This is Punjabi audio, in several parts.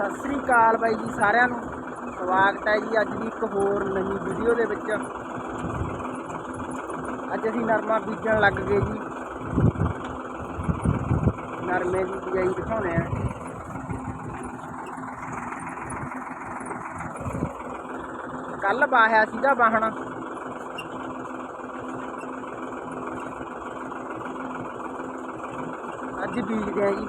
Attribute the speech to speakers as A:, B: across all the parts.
A: ਸਤਿ ਸ੍ਰੀ ਅਕਾਲ ਬਾਈ ਜੀ ਸਾਰਿਆਂ ਨੂੰ। ਸਵਾਗਤ ਹੈ ਜੀ ਅੱਜ ਦੀ ਇੱਕ ਹੋਰ ਨਵੀਂ ਵੀਡੀਓ ਦੇ ਵਿੱਚ। ਅੱਜ ਅਸੀਂ ਨਰਮਾ ਬੀਜਣ ਲੱਗ ਗਏ ਜੀ। ਨਰਮੇ ਦੀ ਬਿਜਾਈ ਦਿਖਾਉਣੇ ਆ ਕੱਲ ਬਾਹਿਆ ਸੀਗਾ ਬਾਹਣਾ ਅੱਜ ਬੀਜਦੇ ਆ ਜੀ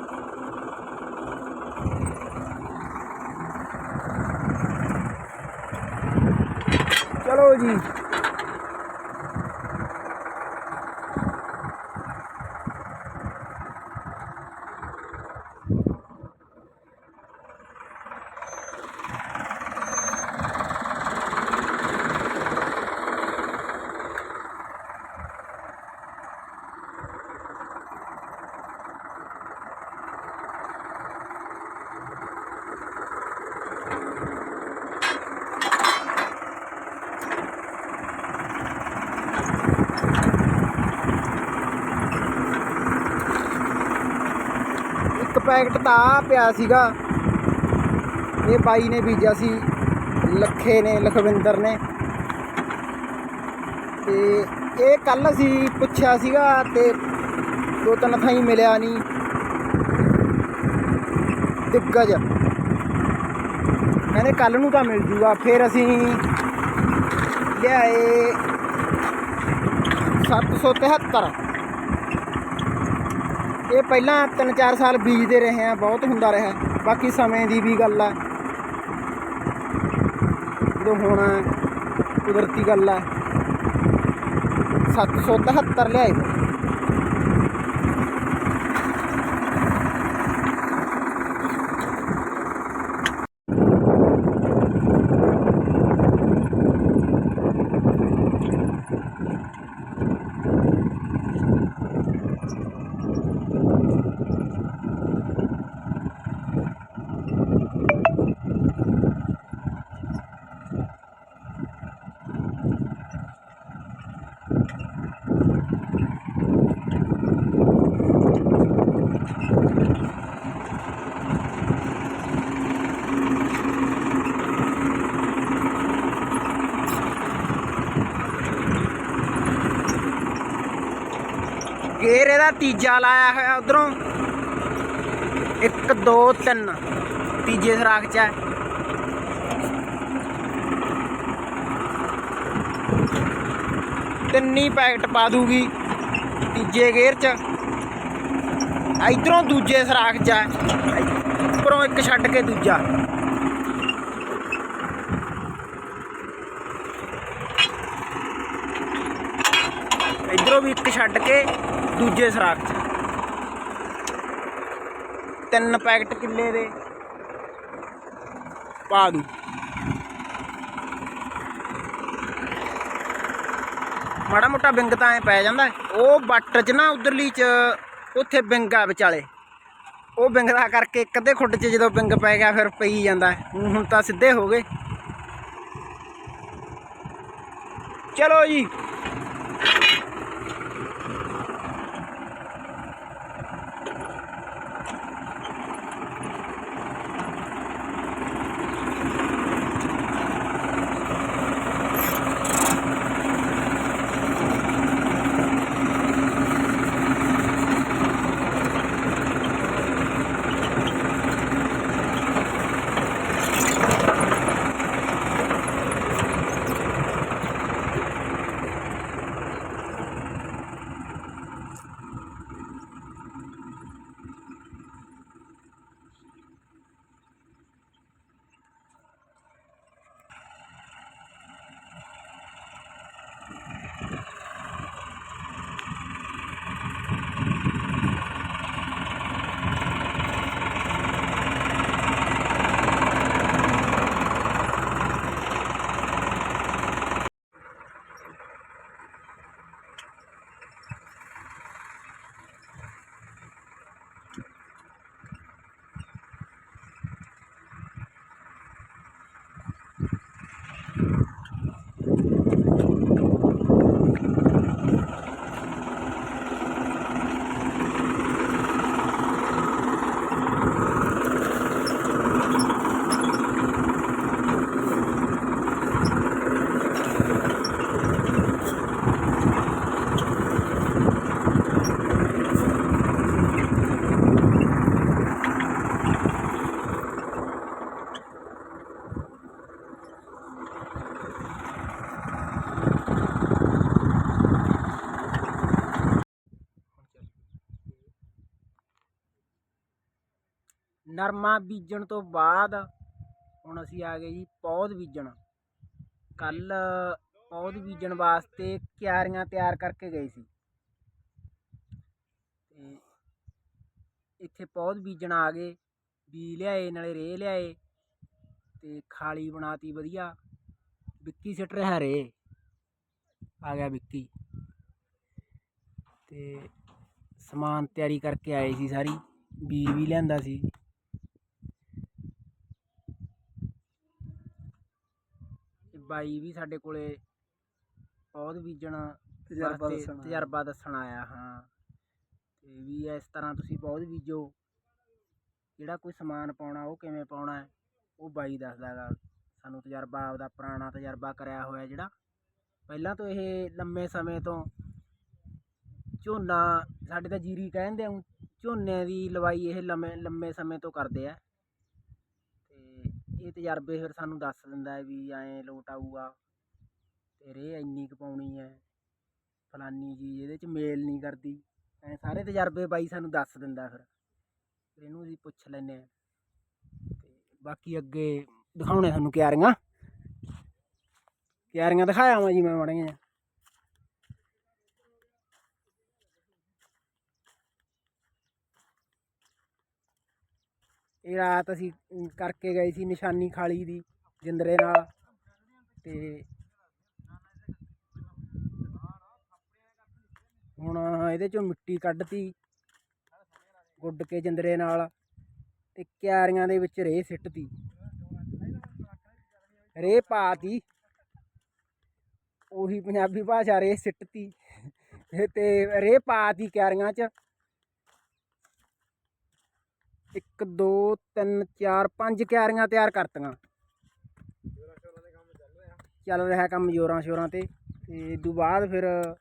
A: ਚਲੋ ਜੀ ਇੱਕ ਪੈਕਟ ਤਾਂ ਆਹ ਪਿਆ ਸੀਗਾ। ਇਹ ਬਾਈ ਨੇ ਬੀਜਿਆ ਸੀ, ਲੱਖੇ ਨੇ, ਲਖਵਿੰਦਰ ਨੇ। ਤੇ ਇਹ ਕੱਲ ਅਸੀਂ ਪੁੱਛਿਆ ਸੀਗਾ ਤੇ ਦੋ ਤਿੰਨ ਥਾਈ ਮਿਲਿਆ ਨਹੀਂ ਦਿੱਗਜ। ਕਹਿੰਦੇ ਕੱਲ ਨੂੰ ਤਾਂ ਮਿਲ ਜੂਗਾ, ਫਿਰ ਅਸੀਂ ਲਿਆਏ 773 ਇਹ ਪਹਿਲਾਂ 3-4 ਸਾਲ ਬੀਜਦੇ ਰਹੇ ਆ, ਬਹੁਤ ਹੁੰਦਾ ਰਿਹਾ। ਬਾਕੀ ਸਮੇਂ ਦੀ ਵੀ ਗੱਲ ਆ। ਜਦੋਂ ਹੋਣਾ ਕੁਦਰਤੀ ਗੱਲ ਆ। 773 ਲਿਆਏ ਗੇਰ ਇਹਦਾ ਤੀਜਾ ਲਾਇਆ ਹੋਇਆ ਉਧਰੋਂ। 1 2 3 ਤੀਜੇ ਸਰਾਖ ਚ ਹੈ। ਤਿੰਨੀ ਪੈਕਟ ਪਾ ਦੂਗੀ ਤੀਜੇ ਗੇਅਰ ਚ। ਇਧਰੋਂ ਦੂਜੇ ਸਰਾਖ ਚ ਹੈ। ਉੱਪਰੋਂ ਇੱਕ ਛੱਡ ਕੇ ਦੂਜਾ। ਇਧਰੋਂ ਵੀ ਇੱਕ ਛੱਡ ਕੇ ਦੂਜੇ ਸਰਾਖ 'ਚ। ਤਿੰਨ ਪੈਕਟ ਕਿੱਲੇ ਦੇ। ਪਾ ਦੂ। ਮਾੜਾ ਮੋਟਾ ਬਿੰਗ ਤਾਂ ਐ ਪੈ ਜਾਂਦਾ। ਉਹ ਬੱਟ 'ਚ ਨਾ ਉਧਰਲੀ 'ਚ, ਉੱਥੇ ਬਿੰਗ ਆ ਵਿਚਾਲੇ। ਉਹ ਬਿੰਗ ਦਾ ਕਰਕੇ ਇੱਕ ਅੱਧੇ ਖੁੱਡ 'ਚ ਜਦੋਂ ਬਿੰਗ ਪੈ ਗਿਆ, ਫਿਰ ਪਈ ਜਾਂਦਾ। ਹੁਣ ਹੁਣ ਤਾਂ ਸਿੱਧੇ ਹੋ ਗਏ। ਚਲੋ ਜੀ। ਨਰਮਾ ਬੀਜਣ ਤੋਂ ਬਾਅਦ ਹੁਣ ਅਸੀਂ ਆ ਗਏ ਜੀ ਪੌਦ ਬੀਜਣ। ਕੱਲ ਪੌਦ ਬੀਜਣ ਵਾਸਤੇ ਕਿਆਰੀਆਂ ਤਿਆਰ ਕਰਕੇ ਗਏ ਸੀ। ਤੇ ਇੱਥੇ ਪੌਦ ਬੀਜਣ ਆ ਗਏ ਬੀ ਲਿਆਏ, ਨਾਲੇ ਰੇ ਲਿਆਏ ਤੇ ਖਾਲੀ ਬਣਾਤੀ ਵਧੀਆ। ਵਿੱਕੀ ਸਿੱਟ ਰਿਹਾ ਰੇ ਆ ਗਿਆ ਵਿੱਕੀ। ਤੇ ਸਮਾਨ ਤਿਆਰੀ ਕਰਕੇ ਆਏ ਸੀ ਸਾਰੀ। ਬੀਜ ਵੀ ਲਿਆਂਦਾ ਸੀ। ਬਾਈ ਵੀ ਸਾਡੇ ਕੋਲੇ ਪੌਦ ਬੀਜਣ
B: ਤਜਰਬਾ
A: ਵਾਸਤੇ
B: ਦੱਸਣ ਆਇਆ।
A: ਤਜਰਬਾ ਦੱਸਣ ਆਇਆ ਹਾਂ। ਤੇ ਵੀ ਇਸ ਤਰ੍ਹਾਂ ਤੁਸੀਂ ਪੌਦ ਬੀਜੋ। ਜਿਹੜਾ ਕੋਈ ਸਮਾਨ ਪਾਉਣਾ ਉਹ ਕਿਵੇਂ ਪਾਉਣਾ ਹੈ ਉਹ ਬਾਈ ਦੱਸਦਾ ਹੈਗਾ ਸਾਨੂੰ ਤਜਰਬਾ ਆਪਦਾ ਪੁਰਾਣਾ ਤਜਰਬਾ ਕਰਿਆ ਹੋਇਆ ਜਿਹੜਾ। ਪਹਿਲਾਂ ਤੋਂ ਇਹ ਲੰਮੇ ਸਮੇਂ ਤੋਂ ਝੋਨਾ ਸਾਡੇ ਤਾਂ ਜੀਰੀ ਕਹਿੰਦੇ ਆ ਝੋਨੇ ਦੀ ਲਵਾਈ ਇਹ ਲੰਮੇ ਲੰਮੇ ਸਮੇਂ ਤੋਂ ਕਰਦੇ ਆ। ਤੇ ਤਜਰਬੇ ਫਿਰ ਸਾਨੂੰ ਦੱਸ ਦਿੰਦਾ ਹੈ ਵੀ ਐਂ ਲੋਟ ਆਊਗਾ। ਤੇ ਰੇਹ ਇੰਨੀ ਕੁ ਪਾਉਣੀ ਹੈ। ਫਲਾਨੀ ਚੀਜ਼ ਇਹਦੇ ਚ ਮੇਲ ਨਹੀਂ ਕਰਦੀ। ਐਂ ਸਾਰੇ ਤਜਰਬੇ ਬਾਈ ਸਾਨੂੰ ਦੱਸ ਦਿੰਦਾ ਫਿਰ। ਇਹਨੂੰ ਅਸੀਂ ਪੁੱਛ ਲੈਂਦੇ ਆ ਤੇ ਬਾਕੀ ਅੱਗੇ ਦਿਖਾਉਣੇ ਤੁਹਾਨੂੰ ਕਿਆਰੀਆਂ। ਕਿਆਰੀਆਂ ਦਿਖਾਇਆ ਵਾਂ ਜੀ ਮੈਂ ਮਾੜੀਆਂ ਇਹ ਰਾਤ ਅਸੀਂ ਕਰਕੇ ਗਏ ਸੀ ਨਿਸ਼ਾਨੀ ਖਾਲੀ ਦੀ, ਜਿੰਦਰੇ ਨਾਲ। ਤੇ ਹੁਣ ਇਹਦੇ ਚੋਂ ਮਿੱਟੀ ਕੱਢਤੀ, ਗੁੱਡ ਕੇ ਜਿੰਦਰੇ ਨਾਲ, ਤੇ ਕਿਆਰੀਆਂ ਦੇ ਵਿੱਚ ਰੇਹ ਸਿੱਟਤੀ। ਰੇਹ ਪਾਤੀ। ਉਹੀ ਪੰਜਾਬੀ ਭਾਸ਼ਾ ਰੇਹ ਸਿੱਟਤੀ। ਤੇ ਰੇਹ ਪਾਤੀ ਕਿਆਰੀਆਂ 'ਚ। ਇੱਕ, ਦੋ, ਤਿੰਨ, ਚਾਰ, ਪੰਜ ਕਿਆਰੀਆਂ ਤਿਆਰ ਕਰਤੀਆਂ। ਚੱਲ ਰਿਹਾ ਕੰਮ ਜ਼ੋਰਾਂ ਸ਼ੋਰਾਂ ਤੇ। ਤੇ ਤੋਂ ਬਾਅਦ ਫਿਰ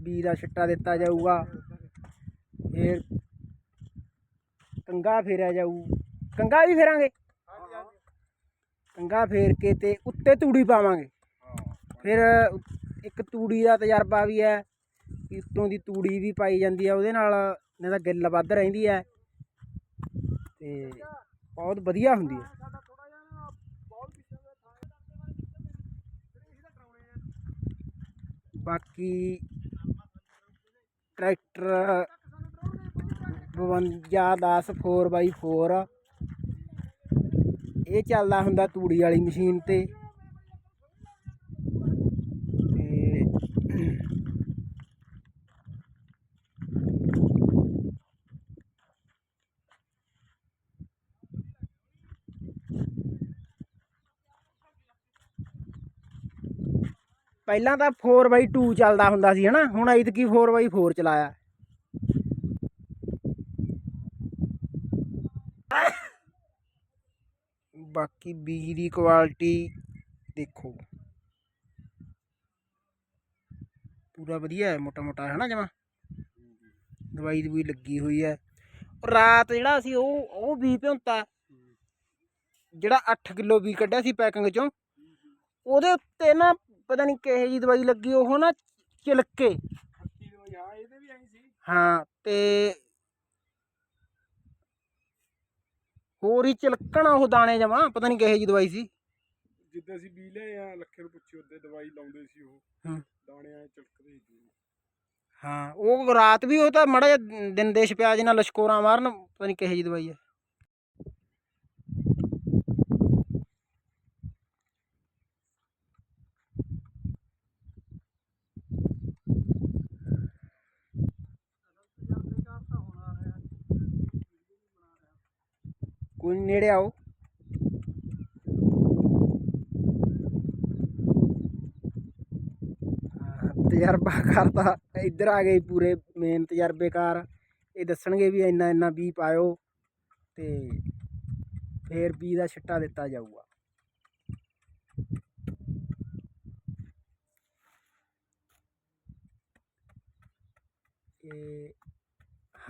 A: ਬੀ ਦਾ ਛਿੱਟਾ ਦਿੱਤਾ ਜਾਊਗਾ। ਫਿਰ ਕੰਗਾ ਫੇਰਿਆ ਜਾਊ। ਕੰਗਾ ਵੀ ਫੇਰਾਂਗੇ। ਕੰਗਾ ਫੇਰ ਕੇ ਤੇ ਉੱਤੇ ਤੂੜੀ ਪਾਵਾਂਗੇ। ਫਿਰ ਇੱਕ ਤੂੜੀ ਦਾ ਤਜਰਬਾ ਵੀ ਹੈ ਕਿ ਦੀ ਤੂੜੀ ਵੀ ਪਾਈ ਜਾਂਦੀ ਹੈ, ਉਹਦੇ ਨਾਲ ਨਹੀਂ ਤਾਂ ਗਿੱਲ ਵੱਧ ਰਹਿੰਦੀ ਹੈ। ਤੇ ਬਹੁਤ ਵਧੀਆ ਹੁੰਦੀ ਹੈ। ਬਾਕੀ ਟਰੈਕਟਰ 5210 4x4 ਇਹ ਚੱਲਦਾ ਹੁੰਦਾ ਤੂੜੀ ਵਾਲੀ ਮਸ਼ੀਨ ਤੇ ਤੇ। ਪਹਿਲਾਂ ਤਾਂ 4x2 ਚੱਲਦਾ ਹੁੰਦਾ ਸੀ, ਹਨਾ? ਹੁਣ ਐਤਕੀ 4x4 ਚਲਾਇਆ। ਬਾਕੀ ਬੀਜ ਦੀ ਕੁਆਲਿਟੀ ਦੇਖੋ। ਪੂਰਾ ਵਧੀਆ ਹੈ ਮੋਟਾ ਮੋਟਾ ਹੈ ਨਾ ਜਮਾ? ਦਵਾਈ ਦਵਾਈ ਲੱਗੀ ਹੋਈ ਹੈ। ਰਾਤ ਜਿਹੜਾ ਸੀ, ਉਹ ਉਹ ਬੀ ਭਿਉਂਤਾ। ਜਿਹੜਾ 8 ਕਿਲੋ ਬੀ ਕੱਢਿਆ ਸੀ ਪੈਕਿੰਗ ਚੋਂ, ਉਹਦੇ ਉੱਤੇ ਨਾ ਪਤਾ ਨਹੀਂ ਕਿਹੇ ਜੀ ਦਵਾਈ ਲੱਗੀ ਉਹ ਨਾ ਚਿਲਕੇ।
B: ਇਹਦੇ ਵੀ ਐਂ ਸੀ।
A: ਹਾਂ ਤੇ ਹੋਰ ਹੀ ਚਿਲਕਣਾ ਉਹ ਦਾਣੇ ਜਮਾ ਪਤਾ ਨਹੀਂ ਕਿਹੇ ਜੀ ਦਵਾਈ ਸੀ।
B: ਜਿੱਦਾਂ ਅਸੀਂ ਬੀ ਲਏ ਆ ਲੱਖੇ ਨੂੰ ਪੁੱਛੀ ਉਹਦੇ ਦਵਾਈ ਲਾਉਂਦੇ ਸੀ ਉਹ।
A: ਹੂੰ।
B: ਦਾਣੇ ਐ ਚਲਕਦੇ ਸੀ
A: ਹਾਂ ਉਹ ਰਾਤ ਵੀ ਉਹ ਤਾਂ ਮੜਾ ਦਿਨ ਦੇਸ਼ ਪਿਆਜ ਨਾਲ ਲਸ਼ਕੋਰਾਂ ਮਾਰਨ ਪਤਾ ਨਹੀਂ ਕਿਹੇ ਜੀ ਦਵਾਈ ਹੈ ਨੇੜੇ ਆਓ। ਤਜਰਬਾ ਕਰਤਾ। ਇੱਧਰ ਆ ਗਏ ਪੂਰੇ ਮੇਨ ਤਜਰਬੇਕਾਰ ਇਹ ਦੱਸਣਗੇ ਵੀ ਇੰਨਾ ਇੰਨਾ ਬੀ ਪਾਇਓ ਤੇ ਫੇਰ ਬੀ ਦਾ ਛਿੱਟਾ ਦਿੱਤਾ ਜਾਊਗਾ। ਤੇ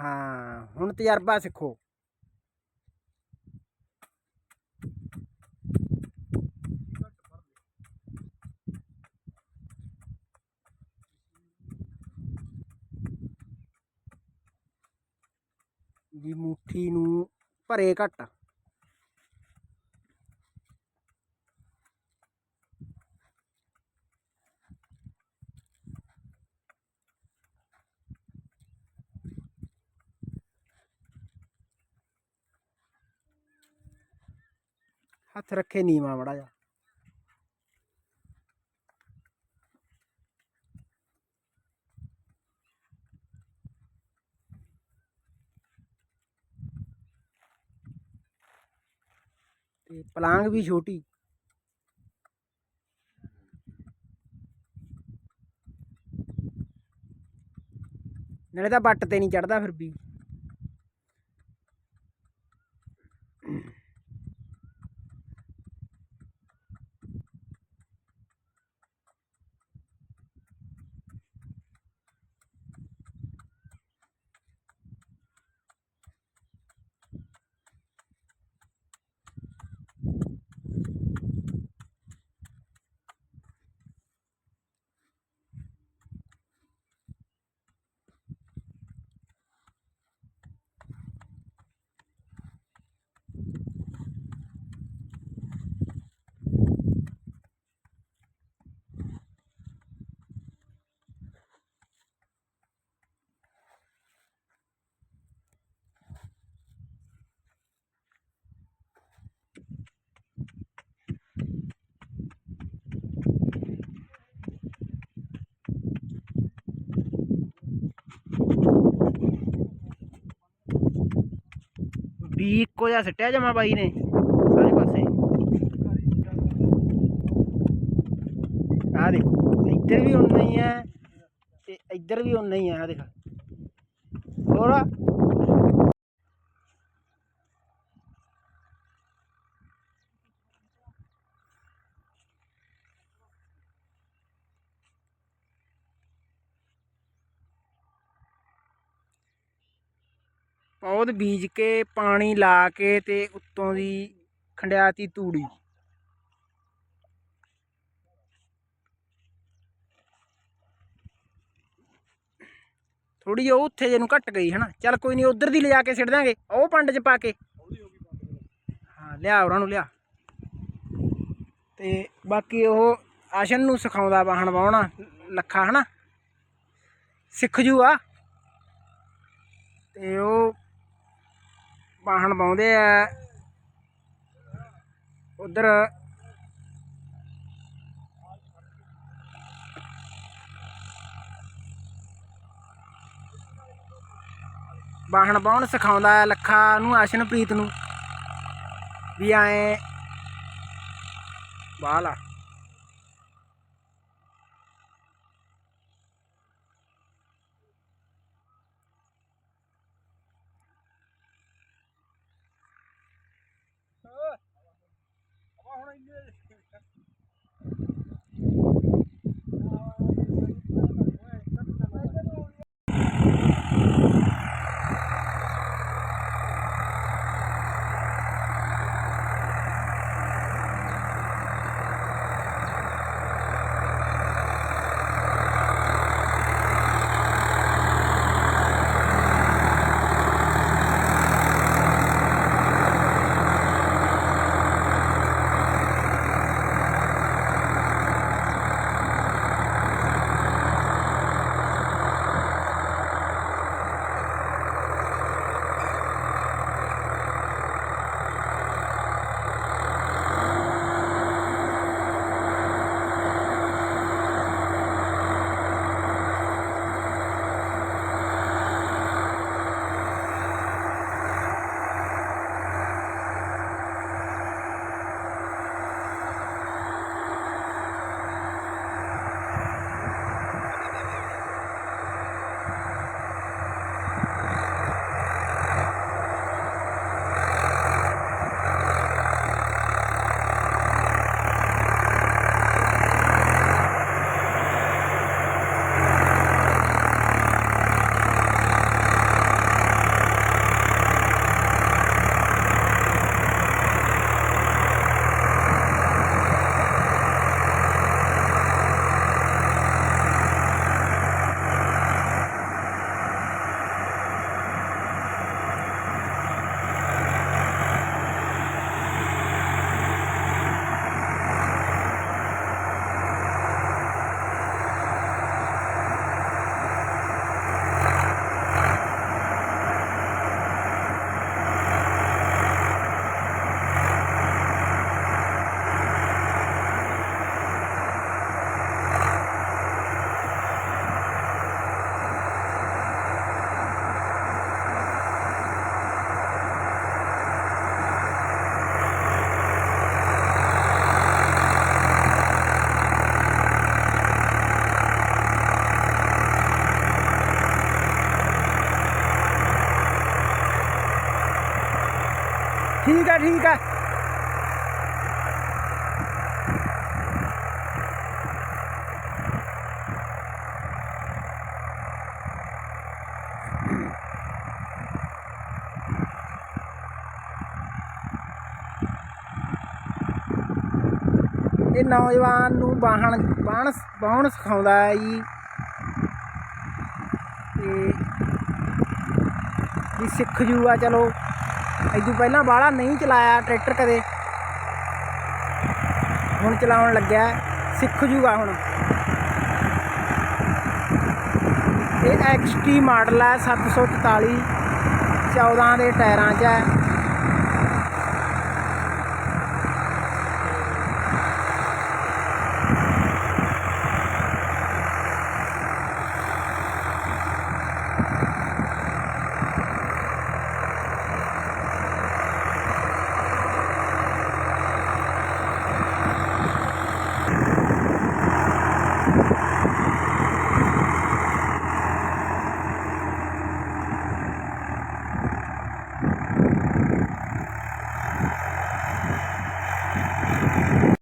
A: ਹਾਂ, ਹੁਣ ਤਜਰਬਾ ਸਿੱਖੋ। ਵੀ ਮੁੱਠੀ ਨੂੰ ਭਰੇ ਘੱਟ ਹੱਥ ਰੱਖੇ ਨੀਵਾ ਬੜਾ ਜਾ। ਤੇ ਪਲਾਂਗ ਵੀ ਛੋਟੀ। ਨਾਲੇ ਤਾਂ ਬੱਟ ਤੇ ਨਹੀਂ ਚੜਦਾ ਫਿਰ ਵੀ। ਵੀ ਇੱਕੋ ਜਿਹਾ ਸਿੱਟਿਆ ਜਮਾ ਬਾਈ ਨੇ। ਸਾਰੇ ਪਾਸੇ। ਆ ਦੇਖੋ, ਇੱਧਰ ਵੀ ਉਨਾ ਹੀ ਹੈ ਤੇ ਇੱਧਰ ਵੀ ਉਨਾ ਹੀ ਹੈ ਆ ਦੇਖ। ਹੋਰ ਪੌਦ ਬੀਜ ਕੇ, ਪਾਣੀ ਲਾ ਕੇ ਤੇ ਉੱਤੋਂ ਦੀ ਖੰਡਿਆਤੀ ਤੂੜੀ। ਥੋੜੀ ਜਿਹੀ ਉਹ ਉੱਥੇ ਜੇ ਨੂੰ ਘਟ ਗਈ, ਹਨਾ? ਚੱਲ ਕੋਈ ਨਹੀਂ, ਉਧਰ ਦੀ ਲਿਜਾ ਕੇ ਸਿੱਟ ਦਾਂਗੇ, ਉਹ ਪੰਡ 'ਚ ਪਾ ਕੇ। ਹਾਂ, ਲਿਆ ਉਹਨਾਂ ਨੂੰ, ਲਿਆ। ਤੇ ਬਾਕੀ ਉਹ ਆਸ਼ਨ ਨੂੰ ਸਿਖਾਉਂਦਾ ਵਾਹਣ ਵਾਉਣਾ ਲੱਖਾ, ਹਨਾ? ਸਿੱਖ ਜੂ ਆ ਤੇ ਉਹ ਵਾਹਣ ਪਾਉਂਦੇ ਆ। ਉਧਰ ਵਾਹਣ ਪਾਉਣ ਸਿਖਾਉਂਦਾ ਹੈ ਲੱਖਾ ਨੂੰ, ਆਸ਼ਨਪ੍ਰੀਤ ਨੂੰ, ਵੀ ਐ ਬਾਲਾ ਠੀਕ ਹੈ ਠੀਕ ਹੈ ਇਹ ਨੌਜਵਾਨ ਨੂੰ ਬਾਹਣ ਬਾਹਣ ਬਾਹਣ ਸਿਖਾਉਂਦਾ ਹੈ ਜੀ। ਤੇ ਵੀ ਸਿੱਖ ਜੂਗਾ, ਚਲੋ। ਇਦੋਂ ਪਹਿਲਾਂ ਬਾਹਲਾ ਨਹੀਂ ਚਲਾਇਆ ਟਰੈਕਟਰ ਕਦੇ। ਹੁਣ ਚਲਾਉਣ ਲੱਗਿਆ, ਸਿੱਖ ਜੂਗਾ ਹੁਣ। ਇਹ ਐਕਸਟੀ ਮਾਡਲ ਹੈ 744 14 ਦੇ ਟਾਇਰਾਂ 'ਚ ਹੈ।